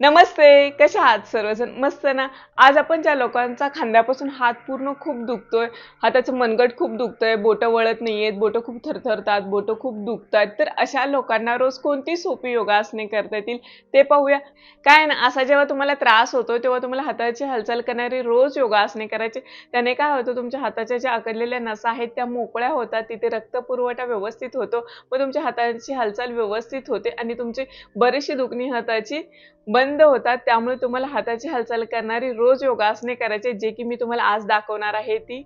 नमस्ते कशा आहात सर्वजण? मस्त ना? आज आपण ज्या लोकांचा खांद्यापासून हात पूर्ण खूप दुखतोय हाताचं मनगट खूप दुखतोय बोटं वळत नाही आहेत बोटं खूप थरथरतात बोटं खूप दुखतात तर अशा लोकांना रोज कोणती सोपी योगासने करता येतील ते पाहूया. काय ना असा जेव्हा तुम्हाला त्रास होतो तेव्हा तुम्हाला हाताची हालचाल करणारी रोज योगासने करायचे. त्याने काय होतं तुमच्या हाताच्या ज्या आकडलेल्या नसा आहेत त्या मोकळ्या होतात तिथे रक्तपुरवठा व्यवस्थित होतो व तुमच्या हाताची हालचाल व्यवस्थित होते आणि तुमची बरीचशी दुखणी हाताची बंद होतात. त्यामुळे तुम्हाला हाताची हालचाल करणारी रोज योगासने करायचे जे की मी तुम्हाला आज दाखवणार आहे ती.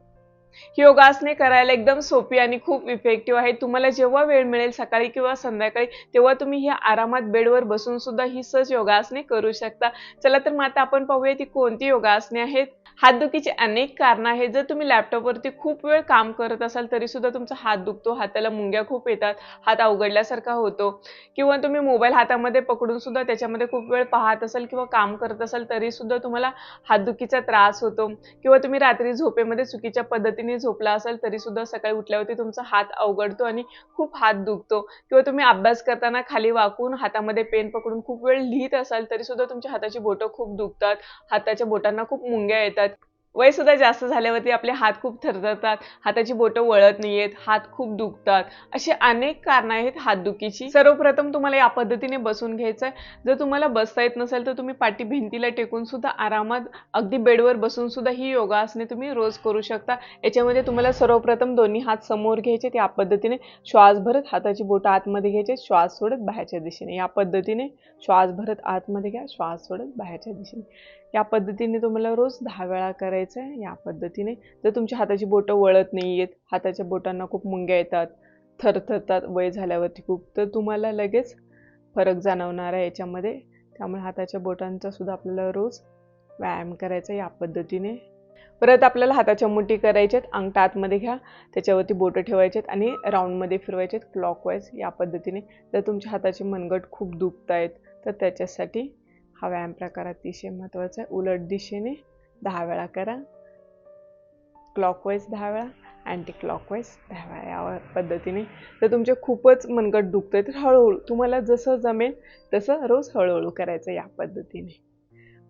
ही योगासने करायला एकदम सोपी आणि खूप इफेक्टिव्ह आहे. तुम्हाला जेव्हा वेळ मिळेल सकाळी किंवा संध्याकाळी तेव्हा तुम्ही ही आरामात बेडवर बसून सुद्धा ही सहज योगासने करू शकता. चला तर मग आता आपण पाहूया ती कोणती योगासने आहेत. हातदुखीची अनेक कारणं आहेत. जर तुम्ही लॅपटॉपवरती खूप वेळ काम करत असाल तरी सुद्धा तुमचा हात दुखतो हाताला मुंग्या खूप येतात हात अवघडल्यासारखा होतो. किंवा तुम्ही मोबाईल हातामध्ये पकडून सुद्धा त्याच्यामध्ये खूप वेळ पाहत असाल किंवा काम करत असाल तरी सुद्धा तुम्हाला हातदुखीचा त्रास होतो. किंवा तुम्ही रात्री झोपेमध्ये चुकीच्या पद्धतीने झोपला असाल तरी सुद्धा सकाळी उठल्यावरती तुमचा हात अवघडतो आणि खूप हात दुखतो. किंवा तुम्ही अभ्यास करताना खाली वाकून हातामध्ये पेन पकडून खूप वेळ लिहित असाल तरी सुद्धा तुमच्या हाताची बोटं खूप दुखतात. हाताच्या बोटांना खूप मुंग्या येतात. वय सुद्धा जास्त झाल्यावरती आपले हात खूप थरथरतात हाताची बोटं वळत नाहीयेत हात खूप दुखतात अशी अनेक कारणं आहेत हातदुखीची. सर्वप्रथम तुम्हाला या पद्धतीने बसून घ्यायचं आहे जर तुम्हाला बसता येत नसेल तर तुम्ही पाठी भिंतीला टेकून सुद्धा आरामात अगदी बेडवर बसून सुद्धा ही योगासने तुम्ही रोज करू शकता. याच्यामध्ये तुम्हाला सर्वप्रथम दोन्ही हात समोर घ्यायचे या पद्धतीने श्वास भरत हाताची बोटं आतमध्ये घ्यायचे श्वास सोडत बाहेरच्या दिशेने. या पद्धतीने श्वास भरत आतमध्ये घ्या श्वास सोडत बाहेरच्या दिशेने. या पद्धतीने तुम्हाला रोज दहा वेळा करायचं आहे या पद्धतीने. जर तुमच्या हाताची बोटं वळत नाही आहेत हाताच्या बोटांना खूप मुंग्या येतात थरथरतात वय झाल्यावरती खूप तर तुम्हाला लगेच फरक जाणवणार आहे याच्यामध्ये. त्यामुळे हाताच्या बोटांचा सुद्धा आपल्याला रोज व्यायाम करायचा या पद्धतीने. परत आपल्याला हाताच्या मुठी करायच्यात अंगठा आतमध्ये घ्या त्याच्यावरती बोटं ठेवायचेत आणि राऊंडमध्ये फिरवायचेत क्लॉकवाईज या पद्धतीने. जर तुमच्या हाताचे मनगट खूप दुखत आहेत तर त्याच्यासाठी हा व्यायाम प्रकार अतिशय महत्त्वाचा आहे. उलट दिशेने दहा वेळा करा. क्लॉकवाईज दहा वेळा अँटी क्लॉकवाईज दहा वेळा या पद्धतीने. तर तुमचे खूपच मनगट दुखतंय. तर हळूहळू तुम्हाला जसं जमेल तसं रोज हळूहळू करायचं या पद्धतीने.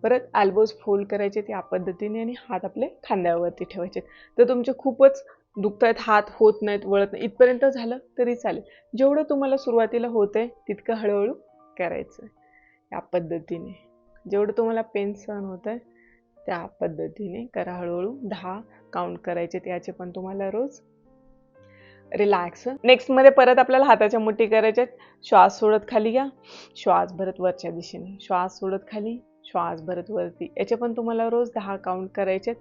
परत आल्बोज फोल्ड करायचे या पद्धतीने आणि हात आपले खांद्यावरती ठेवायचे. तर तुमचे खूपच दुखत आहेत हात होत नाहीत वळत नाही इथपर्यंत झालं तरी चालेल. जेवढं तुम्हाला सुरुवातीला होत आहे तितकं हळूहळू करायचं. या पद्धतीने. जेवढं तुम्हाला पेन सहन होत आहे त्या पद्धतीने करा हळूहळू. दहा काउंट करायचे त्याचे पण तुम्हाला रोज रिलॅक्स नेक्स्टमध्ये परत आपल्याला हाताच्या मुठी करायच्या श्वास सोडत खाली घ्या. श्वास भरत वरच्या दिशेने. श्वास सोडत खाली श्वास भरत वरती. याचे पण तुम्हाला रोज दहा काउंट करायचे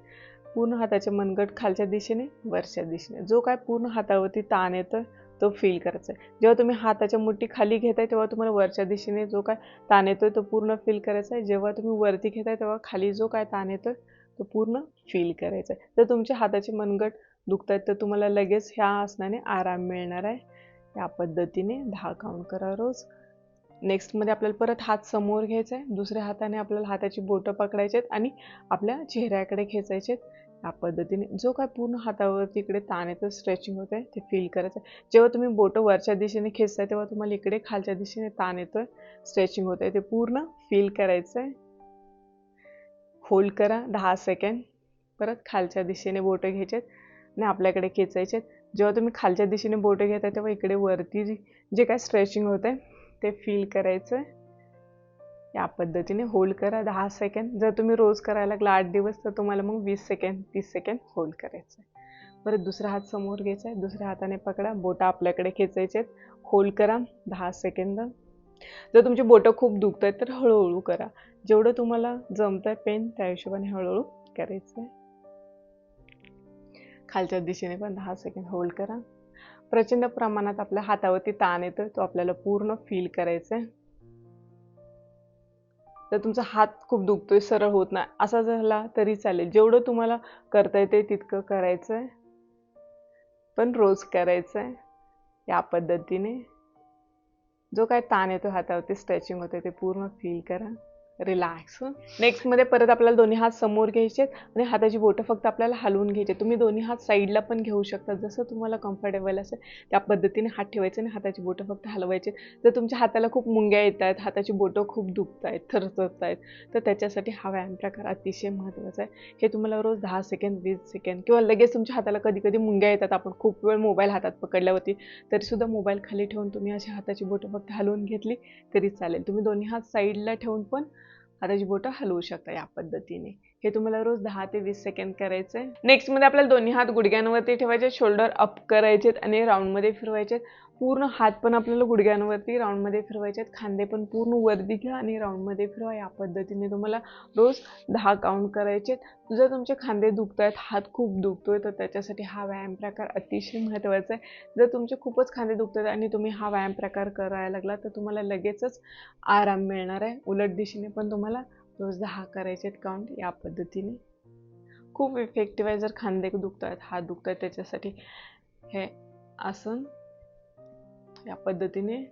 पूर्ण हाताचे मनगट खालच्या दिशेने वरच्या दिशेने. जो काय पूर्ण हातावरती ताण येतं तो फील करायचा आहे. जेव्हा तुम्ही हाताच्या मुठी खाली घेताय तेव्हा तुम्हाला वरच्या दिशेने जो काय ताण येतोय तो पूर्ण फील करायचा आहे. जेव्हा तुम्ही वरती घेताय तेव्हा खाली जो काय ताण येतोय तो पूर्ण फील करायचा आहे. जर तुमच्या हाताचे मनगट दुखत आहेत तर तुम्हाला लगेच ह्या आसनाने आराम मिळणार आहे. या पद्धतीने दहा काउंट करा रोज. नेक्स्टमध्ये आपल्याला परत हात समोर घ्यायचा आहे. दुसऱ्या हाताने आपल्याला हाताची बोटं पकडायची आहेत आणि आपल्या चेहऱ्याकडे खेचायचे आहेत. या पद्धतीने. जो काय पूर्ण हातावरती इकडे ताण येतं स्ट्रेचिंग होते आहे ते फील करायचं आहे जेव्हा तुम्ही बोटं वरच्या दिशेने खेचताय तेव्हा तुम्हाला इकडे खालच्या दिशेने ताण येतोय स्ट्रेचिंग होत आहे ते पूर्ण फील करायचं आहे होल्ड करा दहा सेकंड परत खालच्या दिशेने बोटं घ्यायचे आणि आपल्याकडे खेचायचे जेव्हा तुम्ही खालच्या दिशेने बोटं घेताय तेव्हा इकडे वरती जे काय स्ट्रेचिंग होतं आहे ते फील करायचं आहे या पद्धतीने होल्ड करा दहा सेकंड जर तुम्ही रोज करायला लागला आठ दिवस तर तुम्हाला मग वीस सेकंड तीस सेकंड होल्ड करायचं आहे परत दुसरा हात समोर घ्यायचा आहे. दुसऱ्या हाताने पकडा. बोटं आपल्याकडे खेचायचे आहेत. होल्ड करा दहा सेकंद. जर तुमची बोटं खूप दुखत आहेत तर हळूहळू करा. जेवढं तुम्हाला जमतं आहे पेन त्या हिशोबाने हळूहळू करायचं आहे खालच्या दिशेने पण दहा सेकंड होल्ड करा. प्रचंड प्रमाणात आपल्या हातावरती ताण येतो तो आपल्याला पूर्ण फील करायचा आहे तर तुमचा हात खूप दुखतोय सरळ होत नाही. असा झाला तरी चालेल. जेवढं तुम्हाला करता येते तितकं करायचं आहे पण रोज करायचं आहे या पद्धतीने. जो काय ताण येतो हातावरती स्ट्रेचिंग होते ते पूर्ण फील करा. रिलॅक्स नेक्स्टमध्ये परत आपल्याला दोन्ही हात समोर घ्यायचे आणि हाताची बोटं फक्त आपल्याला हलवून घ्यायचे तुम्ही दोन्ही हात साईडला पण घेऊ शकता. जसं तुम्हाला कम्फर्टेबल असेल त्या पद्धतीने हात ठेवायचे आणि हाताची बोटं फक्त हलवायचे जर तुमच्या हाताला खूप मुंग्या येत आहेत हाताची बोटं खूप दुखत आहेत थरथरत आहेत तर त्याच्यासाठी हा व्यायाम प्रकार अतिशय महत्त्वाचा आहे. हे तुम्हाला रोज दहा सेकंद वीस सेकंद किंवा लगेच तुमच्या हाताला कधी कधी मुंग्या येतात. आपण खूप वेळ मोबाईल हातात पकडल्यावरती तरीसुद्धा मोबाईल खाली ठेवून तुम्ही अशी हाताची बोटं फक्त हलवून घेतली तरी चालेल. तुम्ही दोन्ही हात साईडला ठेवून पण हाताची बोटं हलवू शकता या पद्धतीने. हे तुम्हाला रोज दहा ते वीस सेकंड करायचं आहे नेक्स्टमध्ये आपल्याला दोन्ही हात गुडघ्यांवरती ठेवायचे शोल्डर अप करायचेत आणि राऊंडमध्ये फिरवायचेत. पूर्ण हात पण आपल्याला गुडघ्यांवरती राऊंडमध्ये फिरवायचे आहेत. खांदे पण पूर्ण वरती घ्या आणि राऊंडमध्ये फिरवा. या पद्धतीने तुम्हाला रोज दहा काउंट करायचे आहेत. जर तुमचे खांदे दुखत आहेत हात खूप दुखतोय तर त्याच्यासाठी हा व्यायाम प्रकार अतिशय महत्त्वाचा आहे. जर तुमचे खूपच खांदे दुखत आहेत आणि तुम्ही हा व्यायाम प्रकार करायला लागला तर तुम्हाला लगेचच आराम मिळणार आहे. उलट दिशेने पण तुम्हाला रोज दहा करायचे आहेत काउंट या पद्धतीने खूप इफेक्टिव्ह आहे जर खांदे दुखत आहेत हात दुखत आहेत त्याच्यासाठी. हे आसन या पद्धतीने.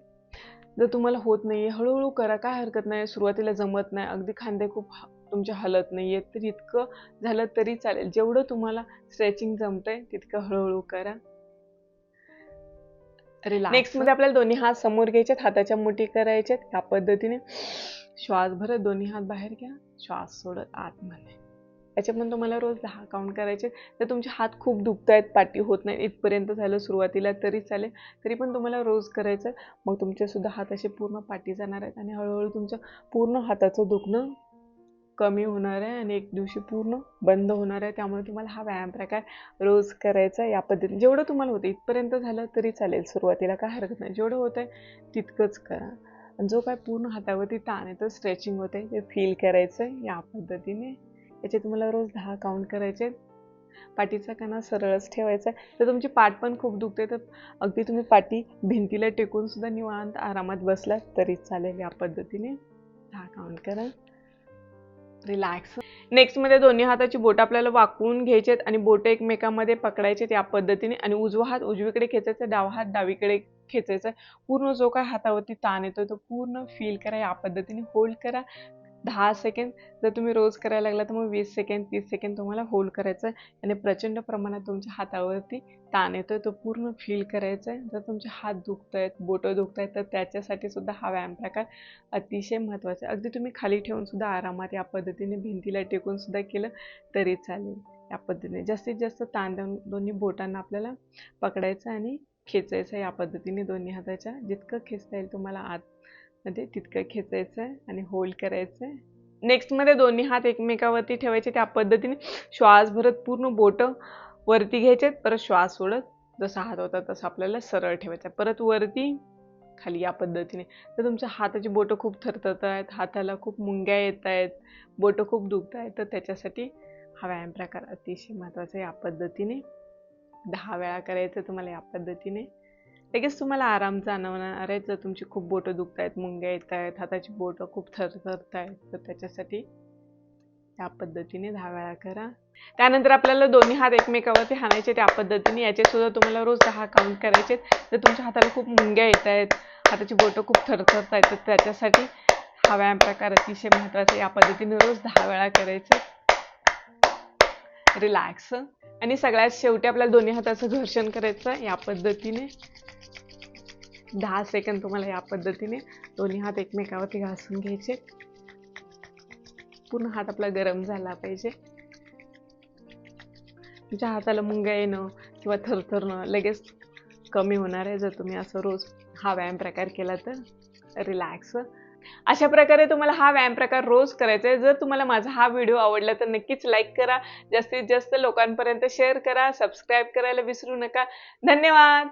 जर तुम्हाला होत नाहीये हळूहळू करा काय हरकत नाही सुरुवातीला जमत नाही अगदी खांदे खूप ह- तुमचे हलत नाहीये तर इतकं झालं तरी चालेल. जेवढं तुम्हाला स्ट्रेचिंग जमतंय तितकं हळूहळू करा. नेक्स्टमध्ये आपल्याला दोन्ही हात समोर घ्यायचे हाताच्या मुठी करायच्यात या पद्धतीने. श्वास भरत दोन्ही हात बाहेर घ्या श्वास सोडत आतमध्ये. याचे पण तुम्हाला रोज दहा काउंट करायचे. तर तुमचे हात खूप दुखत आहेत पाठी होत नाही इथपर्यंत झालं सुरुवातीला तरी चालेल. तरी पण तुम्हाला रोज करायचं. आहे. मग तुमच्यासुद्धा हात असे पूर्ण पाठी जाणार आहेत आणि हळूहळू तुमचं पूर्ण हाताचं दुखणं कमी होणार आहे आणि एक दिवशी पूर्ण बंद होणार आहे. त्यामुळे तुम्हाला हा व्यायाम प्रकार रोज करायचा आहे या पद्धतीने. जेवढं तुम्हाला होतं इथपर्यंत झालं तरी चालेल. सुरुवातीला काय हरकत नाही. जेवढं होतं आहे तितकंच करा. आणि जो काय पूर्ण हातावरती ताण आहे तर स्ट्रेचिंग होते ते फील करायचं आहे या पद्धतीने. याचे तुम्हाला रोज दहा काउंट करायचे. पाठीचा कणा सरळच ठेवायचा. आहे तर तुमची पाठ पण खूप दुखते. तर अगदी तुम्ही पाठी भिंतीला टेकून सुद्धा निवांत आरामात बसलात तरी चालेल या पद्धतीने. दहा काउंट करा. रिलॅक्स नेक्स्टमध्ये दोन्ही हाताची बोट आपल्याला वाकवून घ्यायचे आणि बोट एकमेकांमध्ये पकडायचे या पद्धतीने आणि उजवा हात उजवीकडे खेचायचा डावा हात डावीकडे खेचायचा. पूर्ण जो काय हातावरती ताण येतो तो पूर्ण फील करा या पद्धतीने. होल्ड करा. दहा सेकंद जर तुम्ही रोज करायला लागला तर मग वीस सेकंद तीस सेकंद तुम्हाला होल्ड करायचं आहे. आणि प्रचंड प्रमाणात तुमच्या हातावरती ताण येतोय तो पूर्ण फील करायचा आहे. जर तुमचे हात दुखत आहेत बोटं दुखत आहेत तर त्याच्यासाठी सुद्धा हा व्यायाम प्रकार अतिशय महत्त्वाचा आहे. अगदी तुम्ही खाली ठेवून सुद्धा आरामात या पद्धतीने भिंतीला टेकून सुद्धा केलं तरी चालेल या पद्धतीने. जास्तीत जास्त ताण देऊन दोन्ही बोटांना आपल्याला पकडायचं आणि खेचायचं या पद्धतीने दोन्ही हाताच्या. जितकं खेचता येईल तुम्हाला आत म्हणजे तितकं खेचायचं आहे आणि होल्ड करायचं. आहे नेक्स्टमध्ये दोन्ही हात एकमेकावरती ठेवायचे. त्या पद्धतीने श्वास भरत पूर्ण बोटं वरती घ्यायचे परत श्वास सोडत जसा हात होता तसा आपल्याला सरळ ठेवायचा. परत वरती खाली या पद्धतीने. तर तुमच्या हाताची बोटं खूप थरथरत आहेत. हाताला खूप मुंग्या येत आहेत. बोटं खूप दुखत आहेत. तर त्याच्यासाठी हा व्यायाम प्रकार अतिशय महत्त्वाचा आहे. या पद्धतीने दहा वेळा करायचं तुम्हाला या पद्धतीने. लगेच तुम्हाला आराम जाणवणार. आहे जर तुमची खूप बोटं दुखत आहेत मुंग्या येत आहेत हाताची बोटं खूप थरथरत आहेत तर त्याच्यासाठी त्या पद्धतीने दहा वेळा करा. त्यानंतर आपल्याला दोन्ही हात एकमेकावरती हाणायचे त्या पद्धतीने याचे सुद्धा तुम्हाला रोज दहा काउंट करायचे. जर तुमच्या हाताला खूप मुंग्या येत आहेत हाताची बोटं खूप थरथरत आहेत तर त्याच्यासाठी हा व्यायाम प्रकार अतिशय महत्त्वाचा या पद्धतीने रोज दहा वेळा करायचे. रिलॅक्स आणि सगळ्यात शेवटी आपल्याला दोन्ही हाताचं घर्षण करायचं या पद्धतीने. दहा सेकंद तुम्हाला या पद्धतीने दोन्ही हात एकमेकावरती घासून घ्यायचे. पूर्ण हात आपला गरम झाला पाहिजे. तुमच्या हाताला मुंग्या येणं किंवा थरथरणं लगेच कमी होणार आहे जर तुम्ही असं रोज हा व्यायाम प्रकार केला तर रिलॅक्स अशा प्रकारे तुम्हाला हा व्यायाम प्रकार रोज करायचा आहे. जर तुम्हाला माझा हा व्हिडिओ आवडला तर नक्कीच लाईक करा. जास्तीत जास्त लोकांपर्यंत शेअर करा. सबस्क्राईब करायला विसरू नका. धन्यवाद!